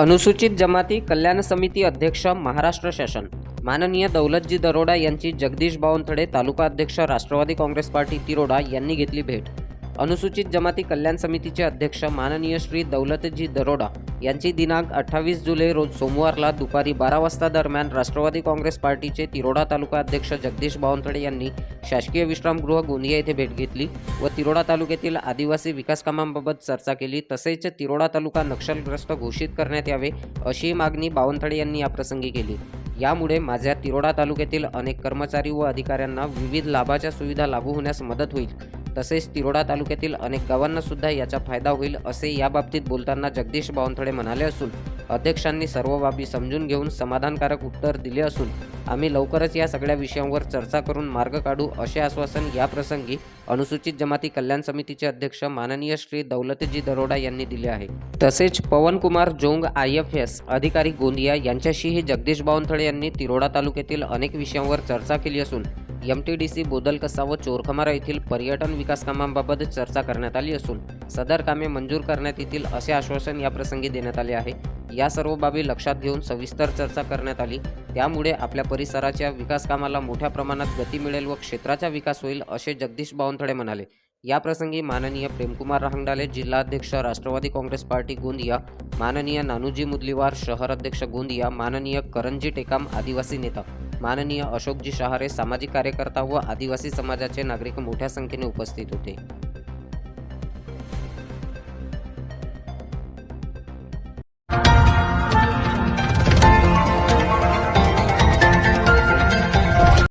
अनुसूचित जमाती कल्याण समिती अध्यक्ष महाराष्ट्र शासन. माननीय दौलतजी दरोडा यांची जगदीश बावनथडे तालुका अध्यक्ष राष्ट्रवादी काँग्रेस पार्टी तिरोडा यांनी घेतली भेट. अनुसूचित जमाती कल्याण समितीचे अध्यक्ष माननीय श्री दौलतजी दरोडा यांची दिनांक अठ्ठावीस जुलै रोज सोमवारला दुपारी बारा वाजता दरम्यान राष्ट्रवादी काँग्रेस पार्टीचे तिरोडा तालुका अध्यक्ष जगदीश बावनथडे यांनी शासकीय विश्रामगृह गोंदिया येथे भेट घेतली व तिरोडा तालुक्यातील आदिवासी विकास कामांबाबत चर्चा केली. तसेच तिरोडा तालुका नक्षलग्रस्त घोषित करण्यात यावे अशी मागणी बावनथडे यांनी याप्रसंगी केली. यामुळे माझ्या तिरोडा तालुक्यातील अनेक कर्मचारी व अधिकाऱ्यांना विविध लाभाच्या सुविधा लागू होण्यास मदत होईल. तसेच तिरोडा तालुक्यातील अनेक गावांना सुद्धा याचा फायदा होईल असे याबाबतीत बोलताना जगदीश बावनथडे म्हणाले असून अध्यक्षांनी सर्व बाबी समजून घेऊन समाधानकारक उत्तर दिले असून आम्ही लवकरच या सगळ्या विषयांवर चर्चा करून मार्ग काढू असे आश्वासन याप्रसंगी अनुसूचित जमाती कल्याण समितीचे अध्यक्ष माननीय श्री दौलतजी दरोडा यांनी दिले आहे. तसेच Pawankumar Jong I F S अधिकारी गोंदिया यांच्याशीही जगदीश बावनथडे यांनी तिरोडा तालुक्यातील अनेक विषयांवर चर्चा केली असून M T D C Bodalkasa व चोरखमारा येथील पर्यटन विकास कामांबाबत चर्चा करण्यात आली असून सदर कामे मंजूर करण्यात येतील असे आश्वासन याप्रसंगी देण्यात आले आहे. या सर्व बाबी लक्षात घेऊन सविस्तर चर्चा करण्यात आली. त्यामुळे आपल्या परिसराच्या विकास कामाला मोठ्या प्रमाणात गती मिळेल व क्षेत्राचा विकास होईल असे जगदीश बावनथडे म्हणाले. याप्रसंगी माननीय प्रेमकुमार रहांगडाले जिल्हाध्यक्ष राष्ट्रवादी काँग्रेस पार्टी गोंदिया माननीय नानूजी मुदलीवार शहर अध्यक्ष गोंदिया माननीय करंजी टेकाम आदिवासी नेता माननीय अशोकजी शहारे सामाजिक कार्यकर्ता व आदिवासी समाजाचे नागरिक मोठ्या संख्येने उपस्थित होते.